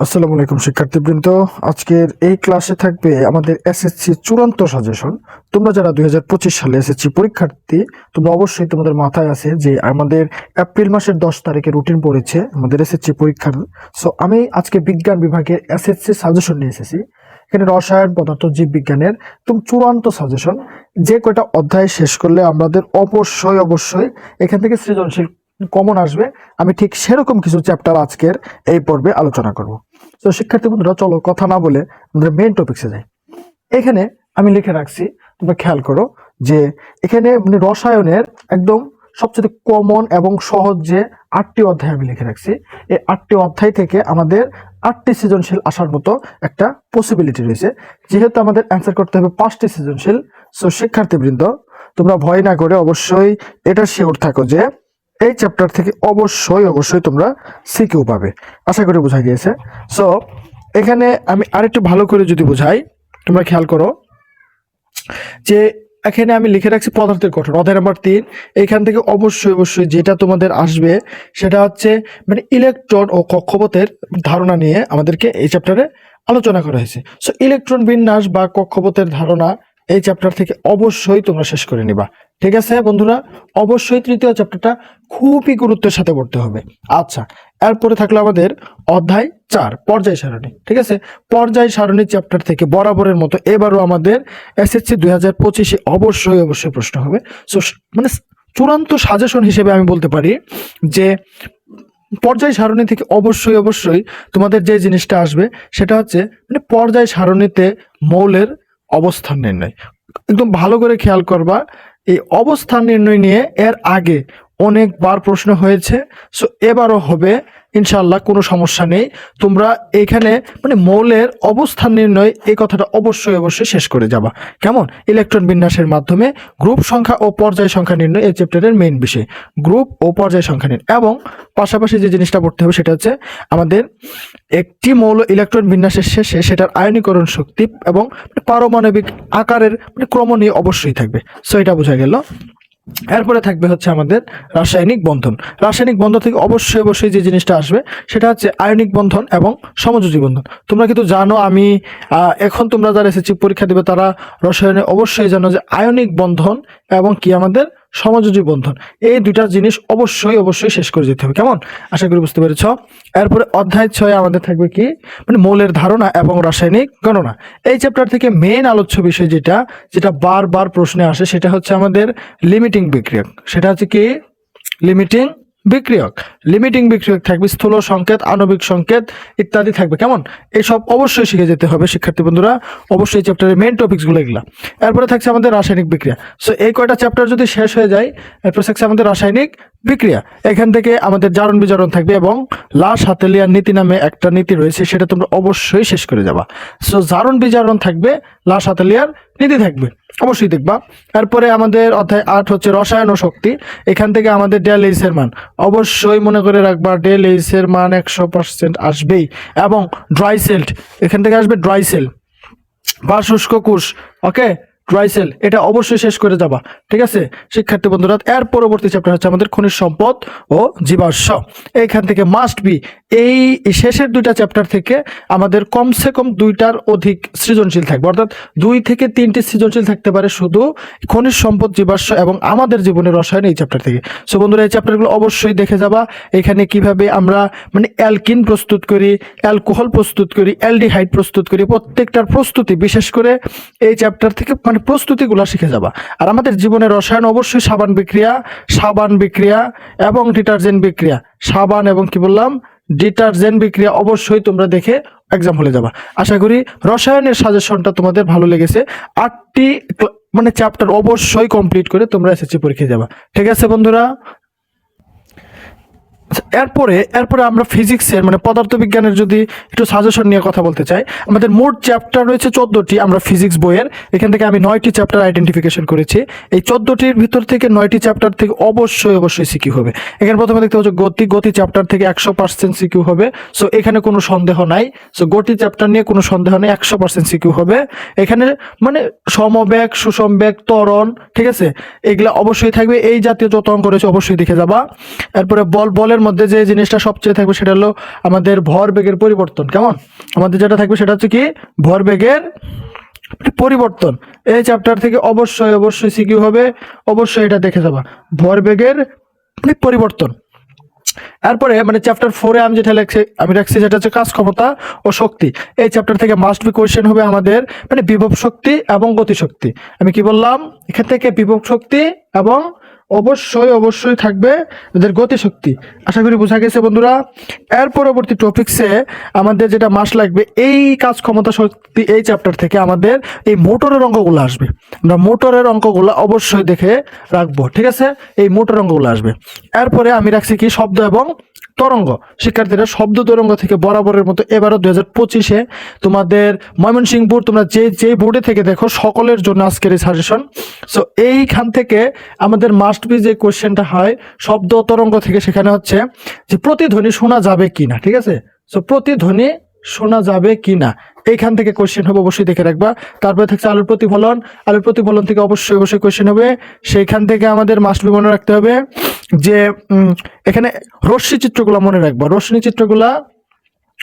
আসসালামু আলাইকুম, শিক্ষার্থীবৃন্দ। আজকের এই ক্লাসে থাকবে আমাদের এসএসসি চূড়ান্ত সাজেশন তোমরা যারা দুই হাজার পঁচিশ সালে এসএসসি পরীক্ষার্থী, তোমরা অবশ্যই তোমাদের মাথায় আছে যে আমাদের এপ্রিল মাসের দশ তারিখে রুটিন পড়েছে আমাদের এসএসসি পরীক্ষার। সো আমি আজকে বিজ্ঞান বিভাগের এসএসসি সাজেশন নিয়ে এসেছি। এখানে রসায়ন, পদার্থ জীববিজ্ঞানের তুমি চূড়ান্ত সাজেশন যে কয়টা অধ্যায় শেষ করলে আমাদের অবশ্যই অবশ্যই এখান থেকে সৃজনশীল কমন আসবে। আমি ঠিক সেরকম কিছু চ্যাপ্টার আজকের এই পর্বে আলোচনা করব। তো শিক্ষার্থী বন্ধুরা, চলো কথা না বলে আমাদের মেইন টপিক্সে যাই। এখানে আমি লিখে রাখছি, তোমরা খেয়াল করো যে এখানে মানে রসায়নের একদম সবচেয়ে কমন এবং সহজ যে আটটি অধ্যায় আমি লিখে রাখছি, এই আটটি অধ্যায় থেকে আমাদের আটটি সৃজনশীল আসার মতো একটা পসিবিলিটি রয়েছে। যেহেতু আমাদের অ্যান্সার করতে হবে পাঁচটি সৃজনশীল সো শিক্ষার্থীবৃন্দ, তোমরা ভয় না করে অবশ্যই এটা শিওর থাকো যে এই চ্যাপ্টার থেকে অবশ্যই অবশ্যই তোমরা সিকিউ পাবে। আশা করি বোঝা গিয়েছে। সো এখানে আমি আরেকটু ভালো করে যদি বোঝাই, তোমরা খেয়াল করো যে এখানে আমি লিখে রাখছি পদার্থের গঠন, অধ্যায় নাম্বার তিন। এখান থেকে অবশ্যই অবশ্যই যেটা তোমাদের আসবে, সেটা হচ্ছে মানে ইলেকট্রন ও কক্ষপথের ধারণা নিয়ে আমাদেরকে এই চ্যাপ্টারে আলোচনা করা হয়েছে। সো ইলেকট্রন বিন্যাস বা কক্ষপথের ধারণা এই চ্যাপ্টার থেকে অবশ্যই তোমরা শেষ করে নিবা। ঠিক আছে বন্ধুরা? অবশ্যই তৃতীয় চ্যাপ্টারটা খুবই গুরুত্বের সাথে পড়তে হবে। আচ্ছা এরপরে থাকল আমাদের অধ্যায় চার, পর্যায় সারণী। ঠিক আছে? পর্যায় সারণী চ্যাপ্টার থেকে বরাবরের মতো এবারও আমাদের এসএসসি দুই হাজার পঁচিশে অবশ্যই অবশ্যই প্রশ্ন হবে। সো মানে চূড়ান্ত সাজেশন হিসেবে আমি বলতে পারি যে পর্যায় সারণী থেকে অবশ্যই অবশ্যই তোমাদের যে জিনিসটা আসবে সেটা হচ্ছে মানে পর্যায় সারণীতে মৌলের অবস্থান নির্ণয়। একদম ভালো করে খেয়াল করবা এই অবস্থান নির্ণয় নিয়ে এর আগে অনেকবার প্রশ্ন হয়েছে। সো এবারও হবে। ইনশাল্লাহ কোনো সমস্যা নেই। তোমরা এখানে মানে মৌলের অবস্থান নির্ণয় এই কথাটা অবশ্যই অবশ্যই শেষ করে যাবা। কেমন? ইলেকট্রন বিন্যাসের মাধ্যমে গ্রুপ সংখ্যা ও পর্যায় সংখ্যা নির্ণয় এই চ্যাপ্টারের মেইন বিষয়। গ্রুপ ও পর্যায় সংখ্যা নির্ণয়। এবং পাশাপাশি যে জিনিসটা পড়তে হবে সেটা হচ্ছে আমাদের একটি মৌল ইলেকট্রন বিন্যাসের শেষে সেটার আয়নীকরণ শক্তি এবং পারমাণবিক আকারের মানে ক্রম নিয়ে অবশ্যই থাকবে। সো এটা বোঝা গেল। এরপরে থাকবে হচ্ছে আমাদের রাসায়নিক বন্ধন। রাসায়নিক বন্ধন থেকে অবশ্যই অবশ্যই যে জিনিসটা আসবে, সেটা হচ্ছে আয়নিক বন্ধন এবং সমযোজী বন্ধন। তোমরা কিন্তু জানো আমি এখন তোমরা যারা এসেছি পরীক্ষা দেবে তারা রসায়নে অবশ্যই জানো যে আয়নিক বন্ধন এবং কি আমাদের সমযোজী বন্ধন। এই দুইটা জিনিস অবশ্যই অবশ্যই শেষ করে যেতে হবে। কেমন? আশা করি বুঝতে পেরেছ। এরপরে অধ্যায় ছয় আমাদের থাকবে কি? মানে মৌলের ধারণা এবং রাসায়নিক গণনা। এই চ্যাপ্টার থেকে মেইন আলোচ্য বিষয় যেটা যেটা বারবার প্রশ্নে আসে, সেটা হচ্ছে আমাদের লিমিটিং বিক্রিয়া সেটা হচ্ছে কি? লিমিটিং বিক্রিয়ক লিমিটিং বিক্রিয়ক থাকবে, স্থূল সংকেত, আণবিক সংকেত ইত্যাদি থাকবে। কেমন? এসব অবশ্যই শিখে যেতে হবে, শিক্ষার্থী বন্ধুরা। অবশ্যই চ্যাপ্টারের মেন টপিকসগুলো এগুলা। এরপরে থাকছে আমাদের রাসায়নিক বিক্রিয়া। সো এই কয়টা চ্যাপ্টার যদি শেষ হয়ে যায়, এরপর থাকছে আমাদের রাসায়নিক বিক্রিয়া। এখান থেকে আমাদের জারণ বিজারণ থাকবে এবং লাশ হাতেলিয়ার নীতি নামে একটা নীতি রয়েছে, সেটা তোমরা অবশ্যই শেষ করে যাবা। সো জারণ বিজারণ থাকবে, লাশ হাতেলিয়ার নীতি থাকবে। অবশ্যই দেখবা। তারপরে আমাদের অধ্যায় আট হচ্ছে রসায়ন ও শক্তি। এখান থেকে আমাদের ডেল এইসের মান। অবশ্যই মনে করে রাখবা, ডেল এইসের মান একশো পার্সেন্ট আসবেই। এবং ড্রাই সেল্ট এখান থেকে আসবে ড্রাই সেল। বা শুষ্ক কোষ ওকে ড্রাইসেল এটা অবশ্যই শেষ করে যাবা, ঠিক আছে? শিক্ষার্থী বন্ধুরা, এর পরবর্তী চ্যাপ্টার হচ্ছে আমাদের খনিজ সম্পদ ও জীবাশ্ম। এইখান থেকে মাস্ট বি এই শেষের দুইটা চ্যাপ্টার থেকে আমাদের কমসে কম দুইটার অধিক সৃজনশীল থাকবে। অর্থাৎ দুই থেকে তিনটি সৃজনশীল থাকতে পারে শুধু খনিজ সম্পদ, জীবাশ্ম এবং আমাদের জীবনের রসায়ন এই চ্যাপ্টার থেকে। সো বন্ধুরা, এই চ্যাপ্টারগুলো অবশ্যই দেখে যাবা। এখানে কীভাবে আমরা মানে অ্যালকিন প্রস্তুত করি অ্যালকোহল প্রস্তুত করি অ্যালডিহাইড প্রস্তুত করি, প্রত্যেকটার প্রস্তুতি বিশেষ করে এই চ্যাপ্টার থেকে মানে প্রস্তুতিগুলো শিখে যাবা। আর আমাদের জীবনে রসায়ন অবশ্যই সাবান বিক্রিয়া সাবান বিক্রিয়া এবং ডিটারজেন্ট বিক্রিয়া। সাবান এবং কি বললাম? ডিটারজেন্ট বিক্রিয়া অবশ্যই তোমরা দেখে এক্সাম হলে যাবা। আশা করি রসায়নের সাজেশনটা তোমাদের ভালো লেগেছে। আটটি মানে চ্যাপ্টার অবশ্যই কমপ্লিট করে তোমরা এসএসসি পরীক্ষায় যাবা। ঠিক আছে বন্ধুরা? এরপরে এরপরে আমরা ফিজিক্সের মানে পদার্থবিজ্ঞানের যদি একটু সাজেশন নিয়ে কথা বলতে চাই, আমাদের মোট চ্যাপ্টার রয়েছে চোদ্দটি, আমরা ফিজিক্স বইয়ের। এখান থেকে আমি নয়টি চ্যাপ্টার আইডেন্টিফিকেশন করেছি। এই চোদ্দটির ভিতর থেকে নয়টি চ্যাপ্টার থেকে অবশ্যই অবশ্যই সিকিউ হবে। এখানে প্রথমে দেখতে হচ্ছে গতি গতি চ্যাপ্টার থেকে একশো পার্সেন্ট সিকিউ হবে। সো এখানে কোনো সন্দেহ নাই। সো গতি চ্যাপ্টার নিয়ে কোনো সন্দেহ নেই, একশো পার্সেন্ট সিকিউ হবে। এখানে মানে সমবেগ সুষমবেগ ত্বরণ, ঠিক আছে? এগুলা অবশ্যই থাকবে। এই জাতীয় যত অঙ্ক রয়েছে অবশ্যই দেখে যাবা। এরপরে বল, বলের চ্যাপ্টারের মধ্যে যে জিনিসটা সবচেয়ে থাকবে সেটা হলো আমাদের ভর বেগের পরিবর্তন। কেমন? আমাদের যেটা থাকবে সেটা হচ্ছে কি? ভর বেগের পরিবর্তন। এই চ্যাপ্টার থেকে অবশ্যই অবশ্যই সিকিউ হবে, অবশ্যই এটা দেখে যাবা। ভর বেগের মানে পরিবর্তন। এরপরে মানে চ্যাপ্টার ফোরে আমি যেটা লেখছি, আমি রাখছি যেটা হচ্ছে কাজ ক্ষমতা ও শক্তি। এই চ্যাপ্টার থেকে মাস্ট বি কোয়েশ্চেন হবে আমাদের মানে বিভব শক্তি এবং গতিশক্তি। আমি কি বললাম? এখান থেকে বিভব শক্তি এবং অবশ্যই অবশ্যই থাকবে এদের গতিশক্তি। আশা করি বোঝা গেছে বন্ধুরা। এর পরবর্তী টপিক্সে আমাদের যেটা মাস লাগবে, এই কাজ ক্ষমতা শক্তি এই চ্যাপ্টার থেকে আমাদের এই মোটরের অঙ্কগুলো আসবে। আমরা মোটরের অঙ্কগুলো অবশ্যই দেখে রাখব, ঠিক আছে? এই মোটর অঙ্কগুলো আসবে। এরপরে আমি রাখছি কি? শব্দ এবং তরঙ্গ। শিক্ষার্থীরা, শব্দ তরঙ্গ থেকে বরাবরের মতো এবারও দু হাজার পঁচিশে তোমাদের ময়মনসিংহপুর, তোমরা যে যে বোর্ডে থেকে দেখো, সকলের জন্য আজকের এই সাজেশন সো এইখান থেকে আমাদের মাস্ট বি যে কোশ্চেনটা হয়, শব্দ তরঙ্গ থেকে সেখানে হচ্ছে যে প্রতিধ্বনি শোনা যাবে কি না ঠিক আছে? সো প্রতিধ্বনি শোনা যাবে কি না এইখান থেকে কোশ্চেন হবে, অবশ্যই দেখে রাখবা। তারপরে থাকছে আলুর প্রতিফলন। আলুর প্রতিফলন থেকে অবশ্যই অবশ্যই কোশ্চেন হবে। সেইখান থেকে আমাদের মাস্ট বি মনে রাখতে হবে যে এখানে রশ্মি চিত্রগুলো মনে রাখবা। রশ্মি চিত্রগুলা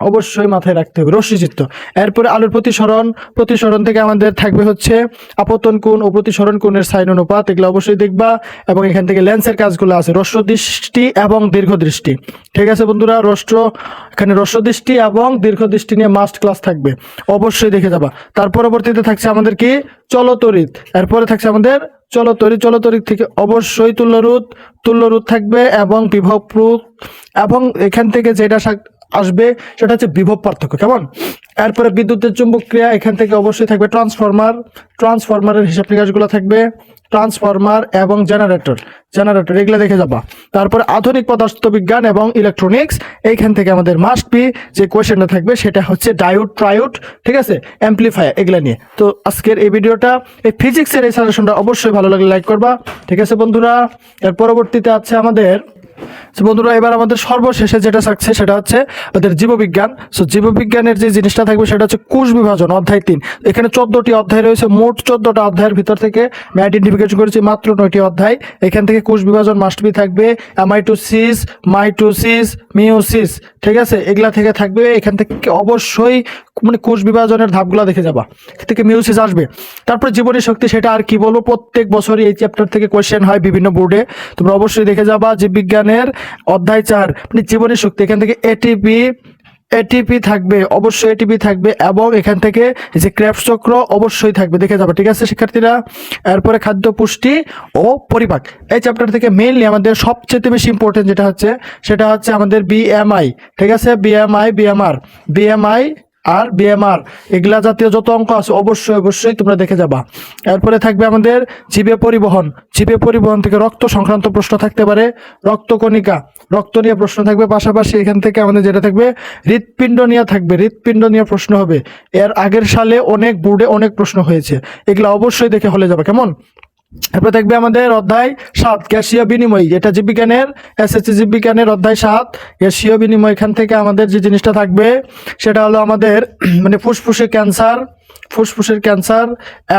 অবশ্যই মাথায় রাখতে হবে। রশ্মি চিত্র এরপরে আলোর প্রতিসরণ। প্রতিসরণ থেকে আমাদের থাকবে হচ্ছে আপতন কোণ ও প্রতিসরণ কোণের সাইন অনুপাত। এগুলো অবশ্যই দেখবা এবং এখান থেকে লেন্সের কাজগুলো আছে। রস্য দৃষ্টি এবং দীর্ঘ দৃষ্টি ঠিক আছে বন্ধুরা? রস্ত্র এখানে রস্য দৃষ্টি এবং দীর্ঘ দৃষ্টি নিয়ে মাস্ট ক্লাস থাকবে। অবশ্যই দেখে যাবা। তার পরবর্তীতে থাকছে আমাদের কি? চলতরিত এরপরে থাকছে আমাদের চলতরি চলতরিত থেকে অবশ্যই তুল্যরুত তুল্যরুত থাকবে এবং বিভব রুত এবং এখান থেকে যেটা আসবে, সেটা হচ্ছে বিভব পার্থক্য, কেমন? এরপরে বিদ্যুতের চুম্বক ক্রিয়া, এখান থেকে অবশ্যই থাকবে ট্রান্সফরমার ট্রান্সফরমারের হিসাব নিকাশগুলো থাকবে ট্রান্সফরমার এবং জেনারেটর জেনারেটর এগুলো দেখে যাবা। তারপরে আধুনিক পদার্থ বিজ্ঞান এবং ইলেকট্রনিক্স এইখান থেকে আমাদের মাস্ট বি যে কোয়েশ্চেনটা থাকবে, সেটা হচ্ছে ডায়োড ট্রায়োড ঠিক আছে? অ্যাম্পলিফায়ার এগুলো নিয়ে। তো আজকের এই ভিডিওটা, এই ফিজিক্সের এই সাজেশনটা অবশ্যই ভালো লাগলে লাইক করবা, ঠিক আছে বন্ধুরা? এর পরবর্তীতে আছে আমাদের বন্ধুরা, এবার আমাদের সর্বশেষে যেটা থাকছে সেটা হচ্ছে আমাদের জীববিজ্ঞান। সো জীববিজ্ঞানের যে জিনিসটা থাকবে সেটা হচ্ছে কোষ বিভাজন, অধ্যায় তিন। এখানে চোদ্দটি অধ্যায় রয়েছে, মোট চোদ্দটা অধ্যায়ের ভিতর থেকে আমি আইডেন্টিফিকেশন করেছি, মাত্র নয়টি অধ্যায়। এখান থেকে কোষ বিভাজন মাস্ট বি থাকবে অ্যামাইটোসিস মাইটোসিস মিওসিস ঠিক আছে? এগুলা থেকে থাকবে, এখান থেকে অবশ্যই মানে কোষ বিভাজনের ধাপগুলো দেখে যাবা। থেকে মিউসিস আসবে। তারপরে জীবনী শক্তি সেটা আর কি বলব? প্রত্যেক বছরই এই চ্যাপ্টার থেকে কোয়েশ্চেন হয় বিভিন্ন বোর্ডে তোমরা অবশ্যই দেখে যাবা জীববিজ্ঞানের অধ্যায় চার মানে জীবনী শক্তি। এখান থেকে এটিপি এটিপি থাকবে, অবশ্যই এটিপি থাকবে এবং এখান থেকে যে ক্র্যাপস চক্র অবশ্যই থাকবে। দেখে যাবে, ঠিক আছে শিক্ষার্থীরা? এরপরে খাদ্য পুষ্টি ও পরিপাক। এই চ্যাপ্টার থেকে মেইনলি আমাদের সবচেয়ে বেশি ইম্পর্টেন্ট যেটা হচ্ছে, সেটা হচ্ছে আমাদের বিএমআই ঠিক আছে? বিএমআই বিএমআর বিএমআই আর বিএমআর এগুলা জাতীয় যত অঙ্ক আছে, অবশ্যই অবশ্যই তোমরা দেখে যাবা। এরপরে থাকবে আমাদের জীবে পরিবহন। জীবে পরিবহন থেকে রক্ত সংক্রান্ত প্রশ্ন থাকতে পারে। রক্তকণিকা রক্ত নিয়ে প্রশ্ন থাকবে। পাশাপাশি এখান থেকে আমাদের যেটা থাকবে, হৃৎপিণ্ড নিয়ে থাকবে। হৃৎপিণ্ড নিয়ে প্রশ্ন হবে। এর আগের সালে অনেক বোর্ডে অনেক প্রশ্ন হয়েছে। এগুলা অবশ্যই দেখে হলে যাবে, কেমন? এরপর দেখবে আমাদের অধ্যায় সাত, গ্যাসীয় বিনিময়। এটা জীববিজ্ঞানের, এসএসসি জীববিজ্ঞানের অধ্যায় সাত। গ্যাসীয় বিনিময়, এখান থেকে আমাদের যে জিনিসটা থাকবে, সেটা হলো আমাদের মানে ফুসফুসে ক্যান্সার ফুসফুসের ক্যান্সার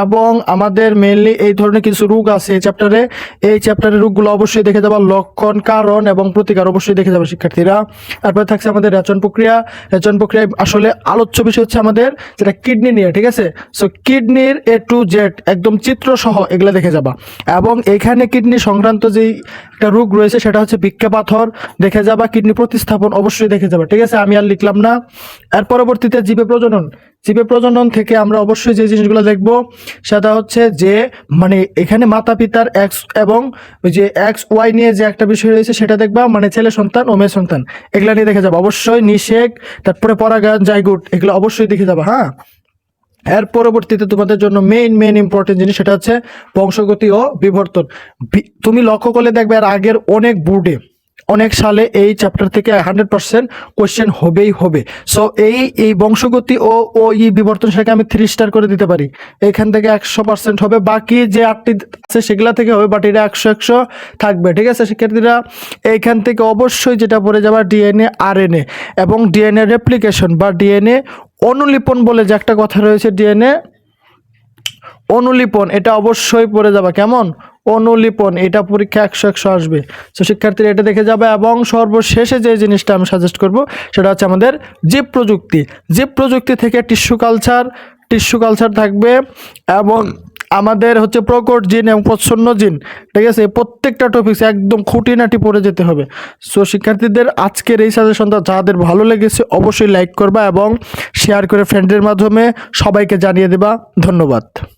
এবং আমাদের মেনলি এই ধরনের কিছু রোগ আছে এই চ্যাপ্টারে এই চ্যাপ্টারের রোগগুলো অবশ্যই দেখে যাবা লক্ষণ, কারণ এবং প্রতিকার অবশ্যই দেখে যাবে শিক্ষার্থীরা। তারপরে থাকছে আমাদের রেচন প্রক্রিয়া। রেচন প্রক্রিয়ায় আসলে আলোচ্য বিষয় হচ্ছে আমাদের যেটা কিডনি নিয়ে, ঠিক আছে? সো কিডনির এ টু জেড একদম চিত্র সহ এগুলো দেখে যাবা। এবং এখানে কিডনি সংক্রান্ত যেই একটা রোগ রয়েছে সেটা হচ্ছে বিক্ষা পাথর। দেখে যাবা, কিডনি প্রতিস্থাপন অবশ্যই দেখে যাবা, ঠিক আছে? আমি আর লিখলাম না। এর পরবর্তীতে জীবে প্রজনন জীবে প্রজনন থেকে আমরা অবশ্যই যে জিনিসগুলো দেখব, সেটা হচ্ছে যে মানে এখানে মাতা পিতার এক্স এবং যে এক্স ওয়াই নিয়ে যে একটা বিষয় রয়েছে, সেটা দেখবা মানে ছেলে সন্তান ও মেয়ে সন্তান, এগুলা নিয়ে দেখে যাব। অবশ্যই নিষেক, তারপরে পরাগায়ন, জাইগুট, এগুলো অবশ্যই দেখে যাবা হ্যাঁ? এর পরবর্তীতে তোমাদের জন্য মেইন মেইন ইম্পর্টেন্ট জিনিস, সেটা হচ্ছে বংশগতি ও বিবর্তন। তুমি লক্ষ্য করলে দেখবে আর আগের অনেক বোর্ডে অনেক সালে এই চ্যাপ্টার থেকে হান্ড্রেড পার্সেন্ট কোয়েশ্চেন হবেই হবে। সো এই এই বংশগতি ও ও ই বিবর্তন সেটাকে আমি থ্রি স্টার করে দিতে পারি। এখান থেকে একশো পার্সেন্ট হবে, বাকি যে আটটি আছে সেগুলা থেকে হবে বাট এটা একশো একশো থাকবে, ঠিক আছে? শিক্ষার্থীরা, এইখান থেকে অবশ্যই যেটা পড়ে যাবে ডিএনএ আরএনএ এবং ডিএনএ রেপ্লিকেশন বা ডিএনএ অনুলিপন বলে যে একটা কথা রয়েছে ডিএনএ অনুলিপন, এটা অবশ্যই পড়ে যাবে। কেমন? অনুলিপন, এটা পরীক্ষা একশো একশো আসবে। তো শিক্ষার্থীরা এটা দেখে যাবে এবং সর্বশেষে যে জিনিসটা আমি সাজেস্ট করব, সেটা হচ্ছে আমাদের জীব প্রযুক্তি। জীব প্রযুক্তি থেকে টিস্যু কালচার টিস্যু কালচার থাকবে এবং আমাদের হচ্ছে প্রকট জিন এবং প্রচ্ছন্ন জিন। ঠিক আছে? প্রত্যেকটা টপিকস একদম খুঁটিনাটি পড়ে যেতে হবে। সো শিক্ষার্থীদের আজকের এই সাজেশনটা যাদের ভালো লেগেছে, অবশ্যই লাইক করবা এবং শেয়ার করে ফ্রেন্ডের মাধ্যমে সবাইকে জানিয়ে দেবা। ধন্যবাদ।